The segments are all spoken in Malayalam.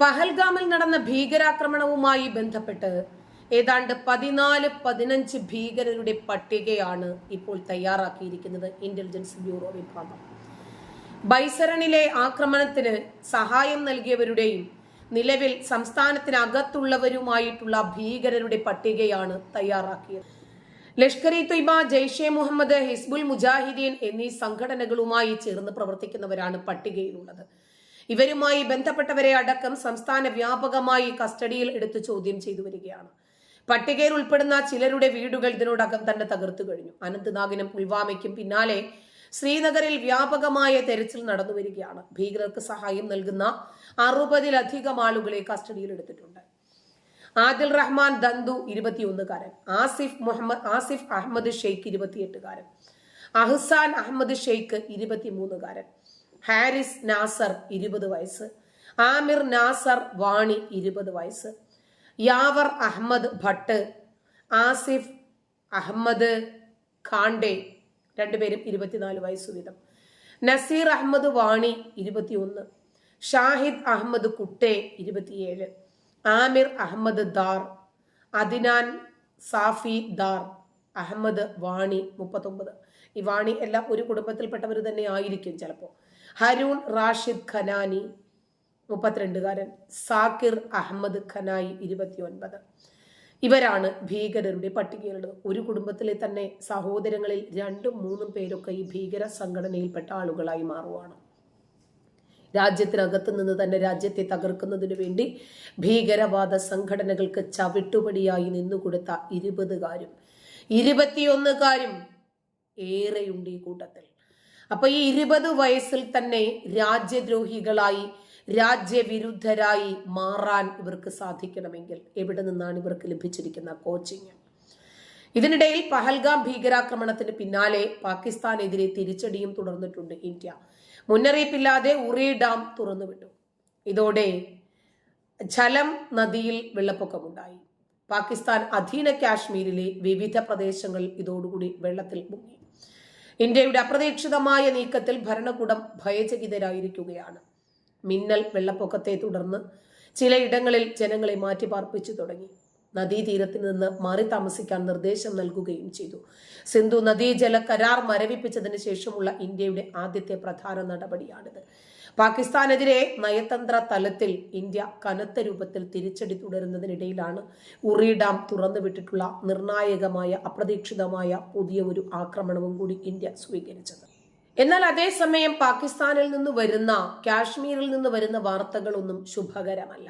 പഹൽഗാമിൽ നടന്ന ഭീകരാക്രമണവുമായി ബന്ധപ്പെട്ട് ഏതാണ്ട് പതിനാല് പതിനഞ്ച് ഭീകരരുടെ പട്ടികയാണ് ഇപ്പോൾ തയ്യാറാക്കിയിരിക്കുന്നത് ഇന്റലിജൻസ് ബ്യൂറോ വിഭാഗം. ബൈസറണിലെ ആക്രമണത്തിന് സഹായം നൽകിയവരുടെയും നിലവിൽ സംസ്ഥാനത്തിനകത്തുള്ളവരുമായിട്ടുള്ള ഭീകരരുടെ പട്ടികയാണ് തയ്യാറാക്കിയത്. ലഷ്കർ ഇ തൊയ്ബ ജെയ്ഷെ മുഹമ്മദ് ഹിസ്ബുൽ മുജാഹിദീൻ എന്നീ സംഘടനകളുമായി ചേർന്ന് പ്രവർത്തിക്കുന്നവരാണ് പട്ടികയിലുള്ളത്. ഇവരുമായി ബന്ധപ്പെട്ടവരെ അടക്കം സംസ്ഥാന വ്യാപകമായി കസ്റ്റഡിയിൽ എടുത്ത് ചോദ്യം ചെയ്തു വരികയാണ്. പട്ടികയിൽ ഉൾപ്പെടുന്ന ചിലരുടെ വീടുകൾ ഇതിനോടകം തന്നെ തകർത്തു കഴിഞ്ഞു. അനന്ത്നാഗിനും പുൽവാമയ്ക്കും പിന്നാലെ ശ്രീനഗറിൽ വ്യാപകമായ തെരച്ചിൽ നടന്നു വരികയാണ്. ഭീകരർക്ക് സഹായം നൽകുന്ന അറുപതിലധികം ആളുകളെ കസ്റ്റഡിയിൽ എടുത്തിട്ടുണ്ട്. ആദിൽ റഹ്മാൻ ദന്തു ഇരുപത്തിയൊന്നുകാരൻ. ആസിഫ് മുഹമ്മദ് ആസിഫ് അഹമ്മദ് ഷെയ്ഖ് ഇരുപത്തിയെട്ടുകാരൻ. അഹ്സാൻ അഹമ്മദ് ഷെയ്ഖ് ഇരുപത്തിമൂന്നുകാരൻ. ഹാരിസ് നാസർ ഇരുപത് വയസ്സ്. ആമിർ നാസർ വാണി ഇരുപത് വയസ്സ്. യാവർ അഹമ്മദ് ഭട്ട് ആസിഫ് അഹമ്മദ് ഖാണ്ഡെ രണ്ടുപേരും ഇരുപത്തിനാല് വയസ്സ് വീതം. നസീർ അഹമ്മദ് വാണി ഇരുപത്തിയൊന്ന്. ഷാഹിദ് അഹമ്മദ് കുട്ടെ ഇരുപത്തിയേഴ്. ആമിർ അഹമ്മദ് ദാർ അദിനാൻ സാഫി ദാർ അഹമ്മദ് വാണി മുപ്പത്തൊമ്പത്. ഈ വാണി എല്ലാം ഒരു കുടുംബത്തിൽപ്പെട്ടവർ തന്നെ ആയിരിക്കും ചിലപ്പോൾ ഹരൂൺ റാഷിദ് ഖനാനി മുപ്പത്തിരണ്ടുകാരൻ സാക്കിർ അഹമ്മദ് ഖനായി ഇരുപത്തിയൊൻപത്. ഇവരാണ് ഭീകരരുടെ പട്ടികയിലുള്ളത്. ഒരു കുടുംബത്തിലെ തന്നെ സഹോദരങ്ങളിൽ രണ്ടും മൂന്നും പേരൊക്കെ ഈ ഭീകര സംഘടനയിൽപ്പെട്ട ആളുകളായി മാറുവാണ്. രാജ്യത്തിനകത്ത് നിന്ന് തന്നെ രാജ്യത്തെ തകർക്കുന്നതിനു വേണ്ടി ഭീകരവാദ സംഘടനകൾക്ക് ചവിട്ടുപടിയായി നിന്നുകൊടുത്ത ഇരുപതുകാരും ഇരുപത്തിയൊന്നുകാരും ഏറെയുണ്ട് ഈ കൂട്ടത്തിൽ. അപ്പൊ ഈ ഇരുപത് വയസ്സിൽ തന്നെ രാജ്യദ്രോഹികളായി രാജ്യവിരുദ്ധരായി മാറാൻ ഇവർക്ക് സാധിക്കണമെങ്കിൽ എവിടെ നിന്നാണ് ഇവർക്ക് ലഭിച്ചിരിക്കുന്ന കോച്ചിങ് ഇതിനിടയിൽ പഹൽഗാം ഭീകരാക്രമണത്തിന് പിന്നാലെ പാകിസ്ഥാനെതിരെ തിരിച്ചടിയും തുടർന്നിട്ടുണ്ട് ഇന്ത്യ. മുന്നറിയിപ്പില്ലാതെ ഉറി ഡാം തുറന്നുവിട്ടു. ഇതോടെ ഝലം നദിയിൽ വെള്ളപ്പൊക്കമുണ്ടായി. പാകിസ്ഥാൻ അധീന കാശ്മീരിലെ വിവിധ പ്രദേശങ്ങൾ ഇതോടുകൂടി വെള്ളത്തിൽ മുങ്ങി. ഇന്ത്യയുടെ അപ്രതീക്ഷിതമായ നീക്കത്തിൽ ഭരണകൂടം ഭയചകിതരായിരിക്കുകയാണ്. മിന്നൽ വെള്ളപ്പൊക്കത്തെ തുടർന്ന് ചിലയിടങ്ങളിൽ ജനങ്ങളെ മാറ്റിപ്പാർപ്പിച്ചു തുടങ്ങി. നദീതീരത്ത് നിന്ന് മാറി താമസിക്കാൻ നിർദ്ദേശം നൽകുകയും ചെയ്തു. സിന്ധു നദീജല കരാർ മരവിപ്പിച്ചതിന് ശേഷമുള്ള ഇന്ത്യയുടെ ആദ്യത്തെ പ്രധാന നടപടിയാണിത്. പാകിസ്ഥാനെതിരെ നയതന്ത്ര തലത്തിൽ ഇന്ത്യ കനത്ത രൂപത്തിൽ തിരിച്ചടി തുടരുന്നതിനിടയിലാണ് ഉറി ഡാം തുറന്നുവിട്ടിട്ടുള്ള നിർണായകമായ അപ്രതീക്ഷിതമായ പുതിയ ഒരു ആക്രമണവും കൂടി ഇന്ത്യ സ്വീകരിച്ചത്. എന്നാൽ അതേസമയം പാകിസ്ഥാനിൽ നിന്ന് വരുന്ന കാശ്മീരിൽ നിന്ന് വരുന്ന വാർത്തകളൊന്നും ശുഭകരമല്ല.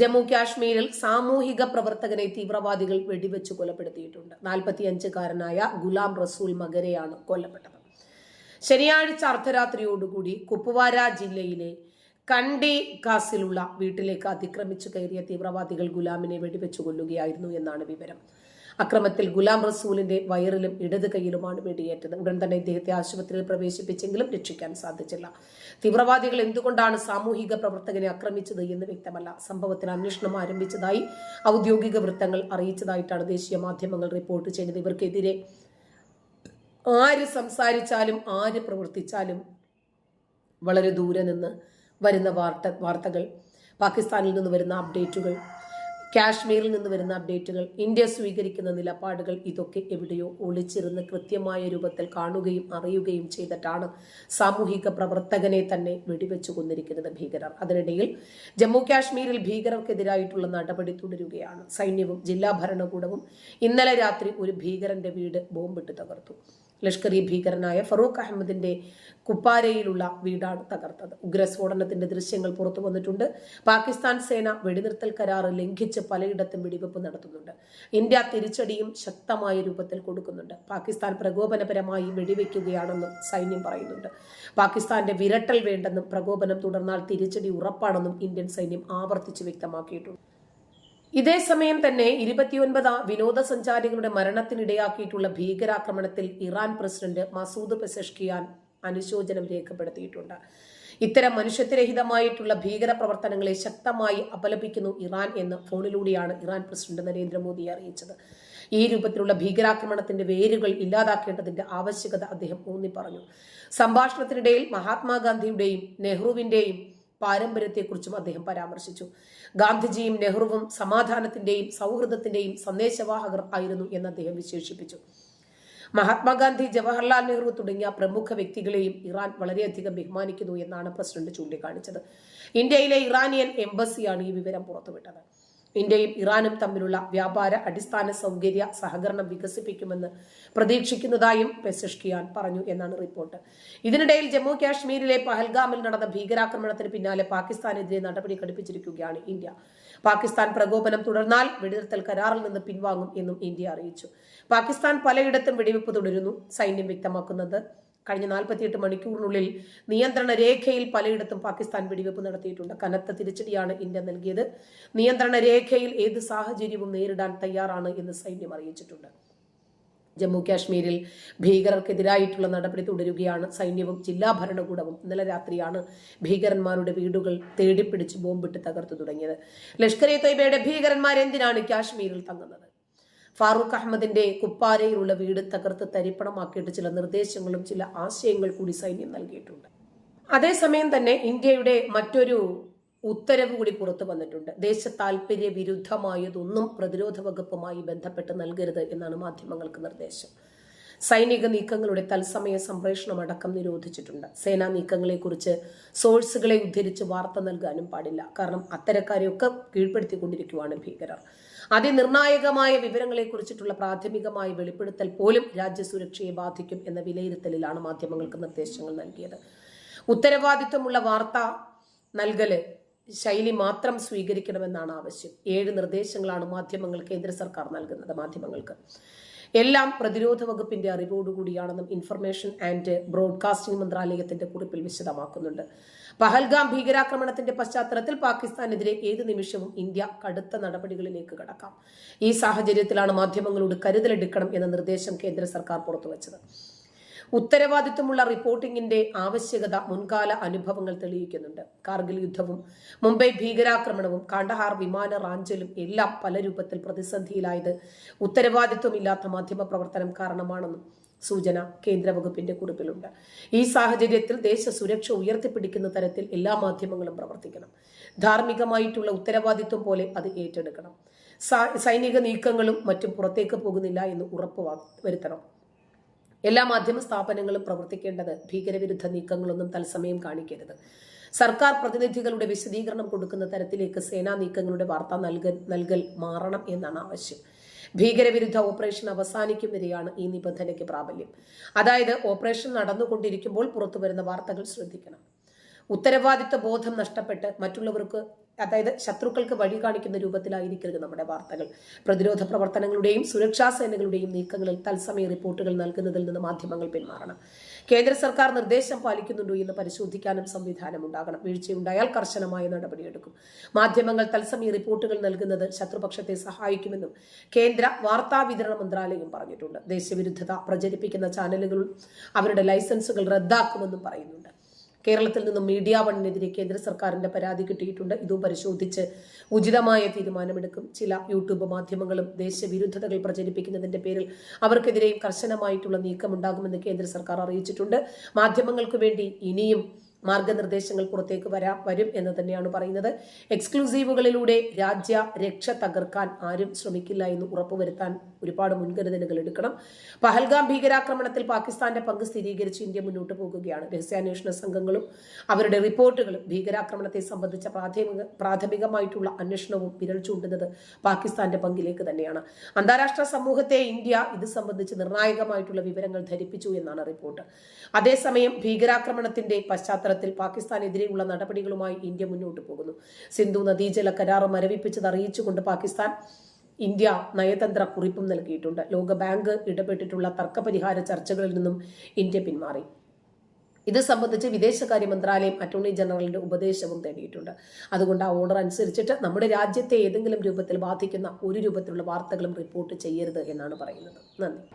ജമ്മു കാശ്മീരിൽ സാമൂഹിക പ്രവർത്തകനെ തീവ്രവാദികൾ വെടിവെച്ച് കൊലപ്പെടുത്തിയിട്ടുണ്ട്. നാൽപ്പത്തിയഞ്ചുകാരനായ ഗുലാം റസൂൽ മകരെയാണ് കൊല്ലപ്പെട്ടത്. ശനിയാഴ്ച അർദ്ധരാത്രിയോടുകൂടി കുപ്വാര ജില്ലയിലെ കണ്ടി ഖാസിലുള്ള വീട്ടിലേക്ക് അതിക്രമിച്ചു കയറിയ തീവ്രവാദികൾ ഗുലാമിനെ വെടിവെച്ചു കൊല്ലുകയായിരുന്നു എന്നാണ് വിവരം. അക്രമത്തിൽ ഗുലാം റസൂലിന്റെ വയറിലും ഇടത് കൈയിലുമാണ് വെടിയേറ്റത്. ഉടൻ തന്നെ ഇദ്ദേഹത്തെ ആശുപത്രിയിൽ പ്രവേശിപ്പിച്ചെങ്കിലും രക്ഷിക്കാൻ സാധിച്ചില്ല. തീവ്രവാദികൾ എന്തുകൊണ്ടാണ് സാമൂഹിക പ്രവർത്തകനെ ആക്രമിച്ചത് എന്ന് വ്യക്തമല്ല. സംഭവത്തിന് അന്വേഷണം ആരംഭിച്ചതായി ഔദ്യോഗിക വൃത്തങ്ങൾ അറിയിച്ചതായിട്ടാണ് ദേശീയ മാധ്യമങ്ങൾ റിപ്പോർട്ട് ചെയ്യുന്നത്. ഇവർക്കെതിരെ ആര് സംസാരിച്ചാലും ആര് പ്രവർത്തിച്ചാലും വളരെ ദൂരെ നിന്ന് വരുന്ന വാർത്ത വാർത്തകൾ പാകിസ്ഥാനിൽ നിന്ന് വരുന്ന അപ്ഡേറ്റുകൾ കാശ്മീരിൽ നിന്ന് വരുന്ന അപ്ഡേറ്റുകൾ ഇന്ത്യ സ്വീകരിക്കുന്ന നിലപാടുകൾ ഇതൊക്കെ എവിടെയോ ഒളിച്ചിരുന്ന് കൃത്യമായ രൂപത്തിൽ കാണുകയും അറിയുകയും ചെയ്തിട്ടാണ് സാമൂഹിക പ്രവർത്തകനെ തന്നെ വെടിവെച്ചു കൊന്നിരിക്കുന്നത് ഭീകരർ. അതിനിടയിൽ ജമ്മു കാശ്മീരിൽ ഭീകരർക്കെതിരായിട്ടുള്ള നടപടി തുടരുകയാണ്. സൈന്യവും ജില്ലാ ഭരണകൂടവും ഇന്നലെ രാത്രി ഒരു ഭീകരന്റെ വീട് ബോംബിട്ട് തകർത്തു. ലഷ്കർ ഇ ഭീകരനായ ഫറൂഖ് അഹമ്മദിന്റെ കുപ്പാരയിലുള്ള വീടാണ് തകർത്തത്. ഉഗ്രസ്ഫോടനത്തിന്റെ ദൃശ്യങ്ങൾ പുറത്തു വന്നിട്ടുണ്ട്. പാകിസ്ഥാൻ സേന വെടിനിർത്തൽ കരാർ ലംഘിച്ച് പലയിടത്തും വെടിവെപ്പ് നടത്തുന്നുണ്ട്. ഇന്ത്യ തിരിച്ചടിയും ശക്തമായ രൂപത്തിൽ കൊടുക്കുന്നുണ്ട്. പാകിസ്ഥാൻ പ്രകോപനപരമായി വെടിവെക്കുകയാണെന്നും സൈന്യം പറയുന്നുണ്ട്. പാകിസ്ഥാന്റെ വിരട്ടൽ വേണ്ടെന്നും പ്രകോപനം തുടർന്നാൽ തിരിച്ചടി ഉറപ്പാണെന്നും ഇന്ത്യൻ സൈന്യം ആവർത്തിച്ച് വ്യക്തമാക്കിയിട്ടുണ്ട്. ഇതേ സമയം തന്നെ ഇരുപത്തിയൊൻപത് വിനോദസഞ്ചാരികളുടെ മരണത്തിനിടയാക്കിയിട്ടുള്ള ഭീകരാക്രമണത്തിൽ ഇറാൻ പ്രസിഡന്റ് മസൂദ് പെസഷ്കിയാൻ അനുശോചനം രേഖപ്പെടുത്തിയിട്ടുണ്ട്. ഇത്തരം മനുഷ്യത്വരഹിതമായിട്ടുള്ള ഭീകര പ്രവർത്തനങ്ങളെ ശക്തമായി അപലപിക്കുന്നു ഇറാൻ എന്ന് ഫോണിലൂടെയാണ് ഇറാൻ പ്രസിഡന്റ് നരേന്ദ്രമോദി അറിയിച്ചത്. ഈ രൂപത്തിലുള്ള ഭീകരാക്രമണത്തിന്റെ വേരുകൾ ഇല്ലാതാക്കേണ്ടതിന്റെ ആവശ്യകത അദ്ദേഹം ഊന്നി പറഞ്ഞു സംഭാഷണത്തിനിടയിൽ മഹാത്മാഗാന്ധിയുടെയും നെഹ്റുവിന്റെയും പാരമ്പര്യത്തെക്കുറിച്ചും അദ്ദേഹം പരാമർശിച്ചു. ഗാന്ധിജിയും നെഹ്റുവും സമാധാനത്തിന്റെയും സൗഹൃദത്തിന്റെയും സന്ദേശവാഹകർ ആയിരുന്നു എന്ന് അദ്ദേഹം വിശേഷിപ്പിച്ചു. മഹാത്മാഗാന്ധി ജവഹർലാൽ നെഹ്റു തുടങ്ങിയ പ്രമുഖ വ്യക്തികളെയും ഇറാൻ വളരെയധികം ബഹുമാനിക്കുന്നു എന്നാണ് പ്രസിഡന്റ് ചൂണ്ടിക്കാണിച്ചത്. ഇന്ത്യയിലെ ഇറാനിയൻ എംബസിയാണ് ഈ വിവരം പുറത്തുവിട്ടത്. ഇന്ത്യയും ഇറാനും തമ്മിലുള്ള വ്യാപാര അടിസ്ഥാന സൗകര്യ സഹകരണം വികസിപ്പിക്കുമെന്ന് പ്രതീക്ഷിക്കുന്നതായും പെസിഷ്കിയാൻ പറഞ്ഞു എന്നാണ് റിപ്പോർട്ട്. ഇതിനിടയിൽ ജമ്മു കാശ്മീരിലെ പഹൽഗാമിൽ നടന്ന ഭീകരാക്രമണത്തിന് പിന്നാലെ പാകിസ്ഥാനെതിരെ നടപടി ഘടിപ്പിച്ചിരിക്കുകയാണ് ഇന്ത്യ. പാകിസ്ഥാൻ പ്രകോപനം തുടർന്നാൽ വെടിനിർത്തൽ കരാറിൽ നിന്ന് പിൻവാങ്ങും എന്നും ഇന്ത്യ അറിയിച്ചു. പാകിസ്ഥാൻ പലയിടത്തും വെടിവെപ്പ് തുടരുന്നു. സൈന്യം വ്യക്തമാക്കുന്നത് കഴിഞ്ഞ നാൽപ്പത്തിയെട്ട് മണിക്കൂറിനുള്ളിൽ നിയന്ത്രണ രേഖയിൽ പലയിടത്തും പാകിസ്ഥാൻ വെടിവെപ്പ് നടത്തിയിട്ടുണ്ട്. കനത്ത തിരിച്ചടിയാണ് ഇന്ത്യ നൽകിയത്. നിയന്ത്രണ രേഖയിൽ ഏത് സാഹചര്യവും നേരിടാൻ തയ്യാറാണ് എന്ന് സൈന്യം അറിയിച്ചിട്ടുണ്ട്. ജമ്മു കാശ്മീരിൽ ഭീകരർക്കെതിരായിട്ടുള്ള നടപടി തുടരുകയാണ്. സൈന്യവും ജില്ലാ ഭരണകൂടവും ഇന്നലെ രാത്രിയാണ് ഭീകരന്മാരുടെ വീടുകൾ തേടിപ്പിടിച്ച് ബോംബിട്ട് തകർത്തു തുടങ്ങിയത്. ലഷ്കർ ഇ തൊയ്ബയുടെ ഭീകരന്മാർ എന്തിനാണ് കാശ്മീരിൽ തങ്ങുന്നത്? ഫാറൂഖ് അഹമ്മദിന്റെ കുപ്പാരയിലുള്ള വീട് തകർത്ത് തരിപ്പണമാക്കിയിട്ട് ചില നിർദ്ദേശങ്ങളും ചില ആശയങ്ങൾ കൂടി സൈന്യം നൽകിയിട്ടുണ്ട്. അതേസമയം തന്നെ ഇന്ത്യയുടെ മറ്റൊരു ഉത്തരവ് കൂടി പുറത്തു വന്നിട്ടുണ്ട്. ദേശ താല്പര്യ വിരുദ്ധമായതൊന്നും പ്രതിരോധ വകുപ്പുമായി ബന്ധപ്പെട്ട് നൽകരുത് എന്നാണ് മാധ്യമങ്ങൾക്ക് നിർദ്ദേശം. സൈനിക നീക്കങ്ങളുടെ തത്സമയ സംപ്രേഷണം അടക്കം നിരോധിച്ചിട്ടുണ്ട്. സേനാ നീക്കങ്ങളെക്കുറിച്ച് സോഴ്സുകളെ ഉദ്ധരിച്ച് വാർത്ത നൽകാനും പാടില്ല. കാരണം അത്തരക്കാരെയൊക്കെ കീഴ്പ്പെടുത്തിക്കൊണ്ടിരിക്കുവാണ് ഭീകരർ. അതിനിർണായകമായ വിവരങ്ങളെക്കുറിച്ചിട്ടുള്ള പ്രാഥമികമായ വെളിപ്പെടുത്തൽ പോലും രാജ്യസുരക്ഷയെ ബാധിക്കും എന്ന വിലയിരുത്തലിലാണ് മാധ്യമങ്ങൾക്ക് നിർദ്ദേശങ്ങൾ നൽകിയത്. ഉത്തരവാദിത്വമുള്ള വാർത്ത നൽകൽ ശൈലി മാത്രം സ്വീകരിക്കണമെന്നാണ് ആവശ്യം. ഏഴ് നിർദ്ദേശങ്ങളാണ് മാധ്യമങ്ങൾ കേന്ദ്ര സർക്കാർ നൽകുന്നത് മാധ്യമങ്ങൾക്ക്. എല്ലാം പ്രതിരോധ വകുപ്പിന്റെ അറിവോടുകൂടിയാണെന്നും ഇൻഫർമേഷൻ ആൻഡ് ബ്രോഡ്കാസ്റ്റിംഗ് മന്ത്രാലയത്തിന്റെ കുറിപ്പിൽ വിശദമാക്കുന്നുണ്ട്. പഹൽഗാം ഭീകരാക്രമണത്തിന്റെ പശ്ചാത്തലത്തിൽ പാകിസ്ഥാനെതിരെ ഏത് നിമിഷവും ഇന്ത്യ കടുത്ത നടപടികളിലേക്ക് കടക്കാം. ഈ സാഹചര്യത്തിലാണ് മാധ്യമങ്ങളോട് കരുതലെടുക്കണം എന്ന നിർദ്ദേശം കേന്ദ്ര സർക്കാർ പുറത്തുവച്ചത്. ഉത്തരവാദിത്വമുള്ള റിപ്പോർട്ടിംഗിന്റെ ആവശ്യകത മുൻകാല അനുഭവങ്ങൾ തെളിയിക്കുന്നുണ്ട്. കാർഗിൽ യുദ്ധവും മുംബൈ ഭീകരാക്രമണവും കാണ്ടഹാർ വിമാന റാഞ്ചലും എല്ലാം പല രൂപത്തിൽ പ്രതിസന്ധിയിലായത് ഉത്തരവാദിത്വമില്ലാത്ത മാധ്യമ പ്രവർത്തനം കാരണമാണെന്നും സൂചന കേന്ദ്ര വകുപ്പിന്റെ കുറിപ്പിലുണ്ട്. ഈ സാഹചര്യത്തിൽ ദേശ സുരക്ഷ ഉയർത്തിപ്പിടിക്കുന്ന തരത്തിൽ എല്ലാ മാധ്യമങ്ങളും പ്രവർത്തിക്കണം. ധാർമ്മികമായിട്ടുള്ള ഉത്തരവാദിത്വം പോലെ അത് ഏറ്റെടുക്കണം. സൈനിക നീക്കങ്ങളും മറ്റും പുറത്തേക്ക് പോകുന്നില്ല എന്ന് ഉറപ്പ് വരുത്തണം. എല്ലാ മാധ്യമ സ്ഥാപനങ്ങളും പ്രവർത്തിക്കേണ്ടത് ഭീകരവിരുദ്ധ നീക്കങ്ങളൊന്നും തത്സമയം കാണിക്കരുത്. സർക്കാർ പ്രതിനിധികളുടെ വിശദീകരണം കൊടുക്കുന്ന തരത്തിലേക്ക് സേനാ നീക്കങ്ങളുടെ വാർത്ത നൽകൽ നൽകൽ മാറണം എന്നാണ് ആവശ്യം. ഭീകരവിരുദ്ധ ഓപ്പറേഷൻ അവസാനിക്കും വരെയാണ് ഈ നിബന്ധനയ്ക്ക് പ്രാബല്യം. അതായത് ഓപ്പറേഷൻ നടന്നുകൊണ്ടിരിക്കുമ്പോൾ പുറത്തുവരുന്ന വാർത്തകൾ ശ്രദ്ധിക്കണം. ഉത്തരവാദിത്വ ബോധം നഷ്ടപ്പെട്ട് മറ്റുള്ളവർക്ക് അതായത് ശത്രുക്കൾക്ക് വഴി കാണിക്കുന്ന രൂപത്തിലായിരിക്കരുത് നമ്മുടെ വാർത്തകൾ. പ്രതിരോധ പ്രവർത്തനങ്ങളുടെയും സുരക്ഷാ സേനകളുടെയും നീക്കങ്ങളിൽ തത്സമയ റിപ്പോർട്ടുകൾ നൽകുന്നതിൽ നിന്ന് മാധ്യമങ്ങൾ പിന്മാറണം. കേന്ദ്ര സർക്കാർ നിർദ്ദേശം പാലിക്കുന്നുണ്ടോ എന്ന് പരിശോധിക്കാനും സംവിധാനം ഉണ്ടാകണം വീഴ്ചയുണ്ടായാൽ കർശനമായ നടപടിയെടുക്കും. മാധ്യമങ്ങൾ തത്സമയ റിപ്പോർട്ടുകൾ നൽകുന്നത് ശത്രുപക്ഷത്തെ സഹായിക്കുമെന്നും കേന്ദ്ര വാർത്താ വിതരണ മന്ത്രാലയം പറഞ്ഞിട്ടുണ്ട്. ദേശവിരുദ്ധത പ്രചരിപ്പിക്കുന്ന ചാനലുകൾ അവരുടെ ലൈസൻസുകൾ റദ്ദാക്കുമെന്നും പറയുന്നുണ്ട്. കേരളത്തിൽ നിന്നും മീഡിയ വണ്ണിനെതിരെ കേന്ദ്ര സർക്കാരിന്റെ പരാതി കിട്ടിയിട്ടുണ്ട്. ഇതും പരിശോധിച്ച് ഉചിതമായ തീരുമാനമെടുക്കും. ചില യൂട്യൂബ് മാധ്യമങ്ങളും ദേശവിരുദ്ധതകൾ പ്രചരിപ്പിക്കുന്നതിന്റെ പേരിൽ അവർക്കെതിരെയും കർശനമായിട്ടുള്ള നീക്കമുണ്ടാകുമെന്ന് കേന്ദ്ര സർക്കാർ അറിയിച്ചിട്ടുണ്ട്. മാധ്യമങ്ങൾക്ക് വേണ്ടി ഇനിയും മാർഗനിർദ്ദേശങ്ങൾ പുറത്തേക്ക് വരാ വരും എന്ന് തന്നെയാണ് പറയുന്നത്. എക്സ്ക്ലൂസീവുകളിലൂടെ രാജ്യ രക്ഷ തകർക്കാൻ ആരും ശ്രമിക്കില്ല എന്ന് ഉറപ്പുവരുത്താൻ ഒരുപാട് മുൻകരുതലുകൾ എടുക്കണം. പഹൽഗാം ഭീകരാക്രമണത്തിൽ പാകിസ്ഥാന്റെ പങ്ക് സ്ഥിരീകരിച്ച് ഇന്ത്യ മുന്നോട്ട് പോകുകയാണ്. രഹസ്യാന്വേഷണ സംഘങ്ങളും അവരുടെ റിപ്പോർട്ടുകളും ഭീകരാക്രമണത്തെ സംബന്ധിച്ച പ്രാഥമിക പ്രാഥമികമായിട്ടുള്ള അന്വേഷണവും വിരൽ ചൂണ്ടുന്നത് പാകിസ്ഥാന്റെ പങ്കിലേക്ക് തന്നെയാണ്. അന്താരാഷ്ട്ര സമൂഹത്തെ ഇന്ത്യ ഇത് സംബന്ധിച്ച് നിർണായകമായിട്ടുള്ള വിവരങ്ങൾ ധരിപ്പിച്ചു എന്നാണ് റിപ്പോർട്ട്. അതേസമയം ഭീകരാക്രമണത്തിന്റെ പശ്ചാത്തലം പശ്ചാത്തലത്തിൽ പാകിസ്ഥാനെതിരെയുള്ള നടപടികളുമായി ഇന്ത്യ മുന്നോട്ട് പോകുന്നു. സിന്ധു നദീജല കരാർ മരവിപ്പിച്ചത് അറിയിച്ചുകൊണ്ട് പാകിസ്ഥാൻ ഇന്ത്യ നയതന്ത്ര കുറിപ്പും നൽകിയിട്ടുണ്ട്. ലോകബാങ്ക് ഇടപെട്ടിട്ടുള്ള തർക്കപരിഹാര ചർച്ചകളിൽ നിന്നും ഇന്ത്യ പിന്മാറി. ഇത് സംബന്ധിച്ച് വിദേശകാര്യ മന്ത്രാലയം അറ്റോർണി ജനറലിന്റെ ഉപദേശവും തേടിയിട്ടുണ്ട്. അതുകൊണ്ട് ആ ഓർഡർ അനുസരിച്ചിട്ട് നമ്മുടെ രാജ്യത്തെ ഏതെങ്കിലും രൂപത്തിൽ ബാധിക്കുന്ന ഒരു രൂപത്തിലുള്ള വാർത്തകളും റിപ്പോർട്ട് ചെയ്യരുത് എന്നാണ് പറയുന്നത്. നന്ദി.